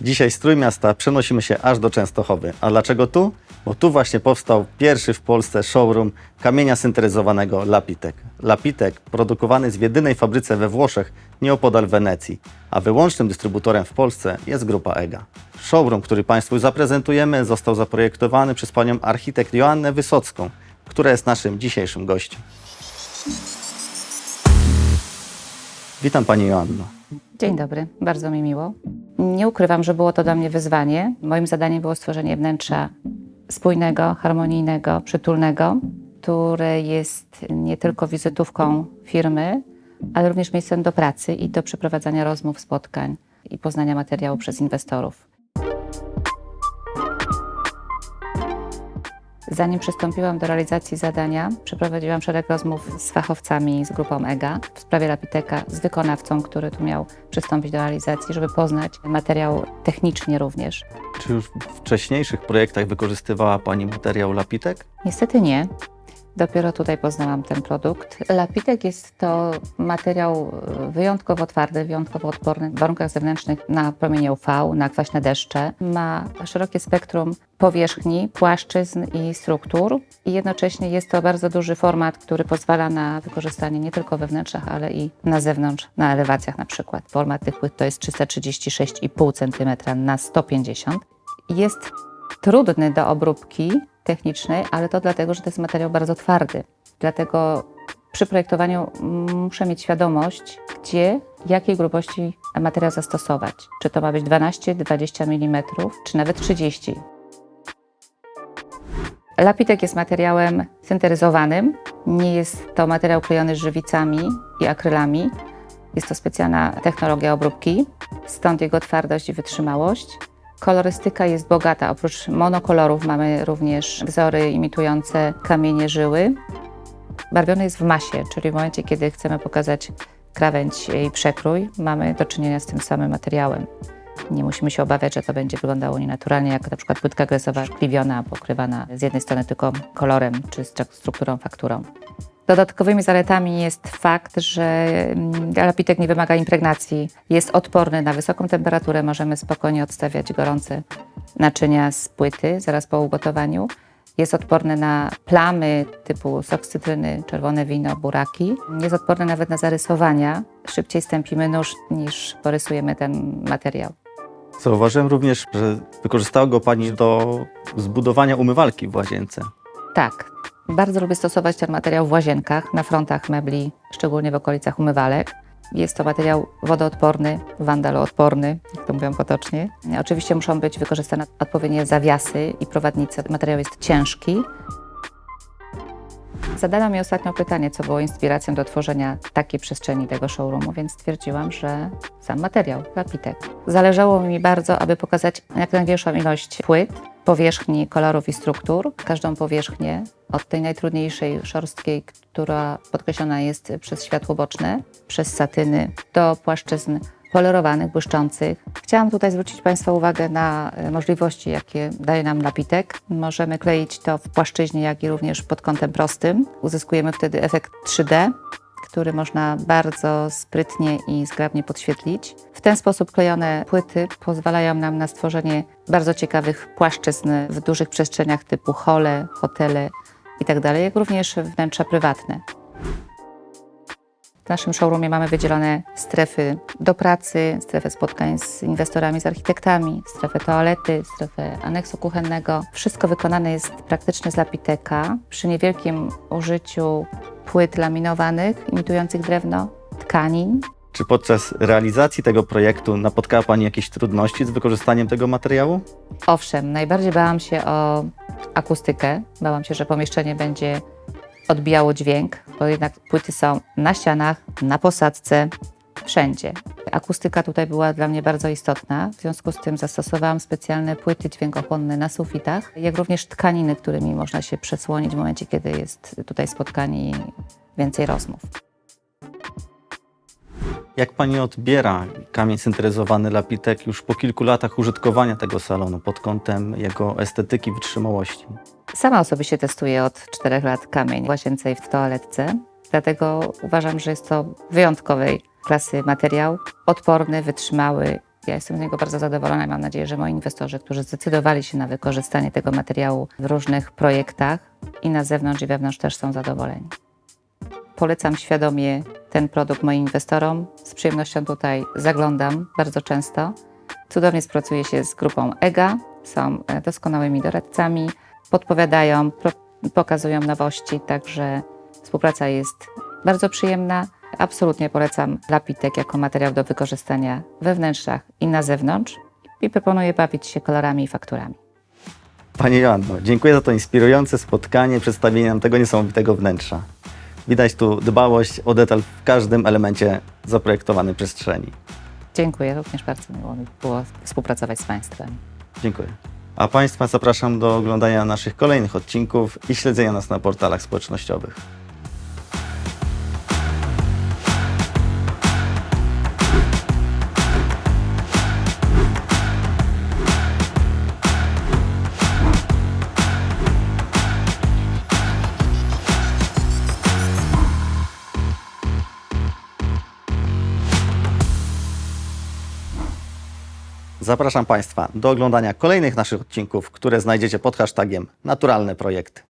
Dzisiaj z Trójmiasta przenosimy się aż do Częstochowy. A dlaczego tu? Bo tu właśnie powstał pierwszy w Polsce showroom kamienia syntetyzowanego Lapitek. Lapitek produkowany jest w jedynej fabryce we Włoszech, nieopodal Wenecji, a wyłącznym dystrybutorem w Polsce jest grupa EGA. Showroom, który Państwu zaprezentujemy, został zaprojektowany przez panią architekt Joannę Wysocką, która jest naszym dzisiejszym gościem. Witam Pani Joanno. Dzień dobry, bardzo mi miło. Nie ukrywam, że było to dla mnie wyzwanie. Moim zadaniem było stworzenie wnętrza spójnego, harmonijnego, przytulnego, które jest nie tylko wizytówką firmy, ale również miejscem do pracy i do przeprowadzania rozmów, spotkań i poznania materiału przez inwestorów. Zanim przystąpiłam do realizacji zadania, przeprowadziłam szereg rozmów z fachowcami z grupą EGA w sprawie Lapiteka, z wykonawcą, który tu miał przystąpić do realizacji, żeby poznać materiał technicznie również. Czy już w wcześniejszych projektach wykorzystywała Pani materiał Lapitek? Niestety nie. Dopiero tutaj poznałam ten produkt. Lapitek jest to materiał wyjątkowo twardy, wyjątkowo odporny w warunkach zewnętrznych na promienie UV, na kwaśne deszcze. Ma szerokie spektrum powierzchni, płaszczyzn i struktur i jednocześnie jest to bardzo duży format, który pozwala na wykorzystanie nie tylko we wnętrzach, ale i na zewnątrz, na elewacjach na przykład. Format tych płyt to jest 336,5 cm na 150 jest trudny do obróbki technicznej, ale to dlatego, że to jest materiał bardzo twardy. Dlatego przy projektowaniu muszę mieć świadomość, gdzie, jakiej grubości materiał zastosować. Czy to ma być 12, 20 mm, czy nawet 30. Lapitek jest materiałem syntetyzowanym. Nie jest to materiał klejony żywicami i akrylami. Jest to specjalna technologia obróbki, stąd jego twardość i wytrzymałość. Kolorystyka jest bogata. Oprócz monokolorów mamy również wzory imitujące kamienie żyły. Barwiony jest w masie, czyli w momencie, kiedy chcemy pokazać krawędź i przekrój, mamy do czynienia z tym samym materiałem. Nie musimy się obawiać, że to będzie wyglądało nienaturalnie, jak na przykład płytka gresowa szkliwiona, pokrywana z jednej strony tylko kolorem czy stru- strukturą, fakturą. Dodatkowymi zaletami jest fakt, że mm, lapitek nie wymaga impregnacji, jest odporny na wysoką temperaturę, możemy spokojnie odstawiać gorące naczynia z płyty zaraz po ugotowaniu. Jest odporny na plamy typu sok cytryny, czerwone wino, buraki. Jest odporny nawet na zarysowania. Szybciej stępimy nóż niż porysujemy ten materiał. Zauważyłem również, że wykorzystała go Pani do zbudowania umywalki w łazience. Tak, bardzo lubię stosować ten materiał w łazienkach, na frontach mebli, szczególnie w okolicach umywalek. Jest to materiał wodoodporny, wandaloodporny, jak to mówią potocznie. Oczywiście muszą być wykorzystane odpowiednie zawiasy i prowadnice. Materiał jest ciężki. Zadano mi ostatnio pytanie, co było inspiracją do tworzenia takiej przestrzeni tego showroomu, więc stwierdziłam, że sam materiał, lapitek. Zależało mi bardzo, aby pokazać jak największą ilość płyt, powierzchni, kolorów i struktur. Każdą powierzchnię, od tej najtrudniejszej, szorstkiej, która podkreślona jest przez światło boczne, przez satyny, do płaszczyzn polerowanych, błyszczących. Chciałam tutaj zwrócić Państwa uwagę na e, możliwości, jakie daje nam napitek. Możemy kleić to w płaszczyźnie, jak i również pod kątem prostym. Uzyskujemy wtedy efekt 3D, który można bardzo sprytnie i zgrabnie podświetlić. W ten sposób klejone płyty pozwalają nam na stworzenie bardzo ciekawych płaszczyzn w dużych przestrzeniach typu hole, hotele itd., jak również wnętrza prywatne. W naszym showroomie mamy wydzielone strefy do pracy, strefę spotkań z inwestorami, z architektami, strefę toalety, strefę aneksu kuchennego. Wszystko wykonane jest praktycznie z lapiteka przy niewielkim użyciu płyt laminowanych imitujących drewno, tkanin. Czy podczas realizacji tego projektu napotkała Pani jakieś trudności z wykorzystaniem tego materiału? Owszem, najbardziej bałam się o akustykę. Bałam się, że pomieszczenie będzie odbijało dźwięk, bo jednak płyty są na ścianach, na posadzce, wszędzie. Akustyka tutaj była dla mnie bardzo istotna, w związku z tym zastosowałam specjalne płyty dźwiękochłonne na sufitach, jak również tkaniny, którymi można się przesłonić w momencie, kiedy jest tutaj spotkanie i więcej rozmów. Jak Pani odbiera kamień syntetyzowany Lapitek już po kilku latach użytkowania tego salonu pod kątem jego estetyki, wytrzymałości? Sama osobiście testuję od 4 lat kamień w łazience i w toaletce, dlatego uważam, że jest to wyjątkowej klasy materiał, odporny, wytrzymały, Ja jestem z niego bardzo zadowolona i mam nadzieję, że moi inwestorzy, którzy zdecydowali się na wykorzystanie tego materiału w różnych projektach i na zewnątrz i wewnątrz też są zadowoleni. Polecam świadomie ten produkt moim inwestorom. Z przyjemnością tutaj zaglądam bardzo często. Cudownie spracuje się z grupą EGA, są e, doskonałymi doradcami, podpowiadają, pokazują nowości, także współpraca jest bardzo przyjemna. Absolutnie polecam Lapitek jako materiał do wykorzystania we wnętrzach i na zewnątrz i proponuję bawić się kolorami i fakturami. Pani Joanno, dziękuję za to inspirujące spotkanie, przedstawienie nam tego niesamowitego wnętrza. Widać tu dbałość o detal w każdym elemencie zaprojektowanej przestrzeni. Dziękuję, również bardzo miło mi było współpracować z Państwem. Dziękuję. A Państwa zapraszam do oglądania naszych kolejnych odcinków i śledzenia nas na portalach społecznościowych. Zapraszam Państwa do oglądania kolejnych naszych odcinków, które znajdziecie pod hashtagiem Naturalne Projekty.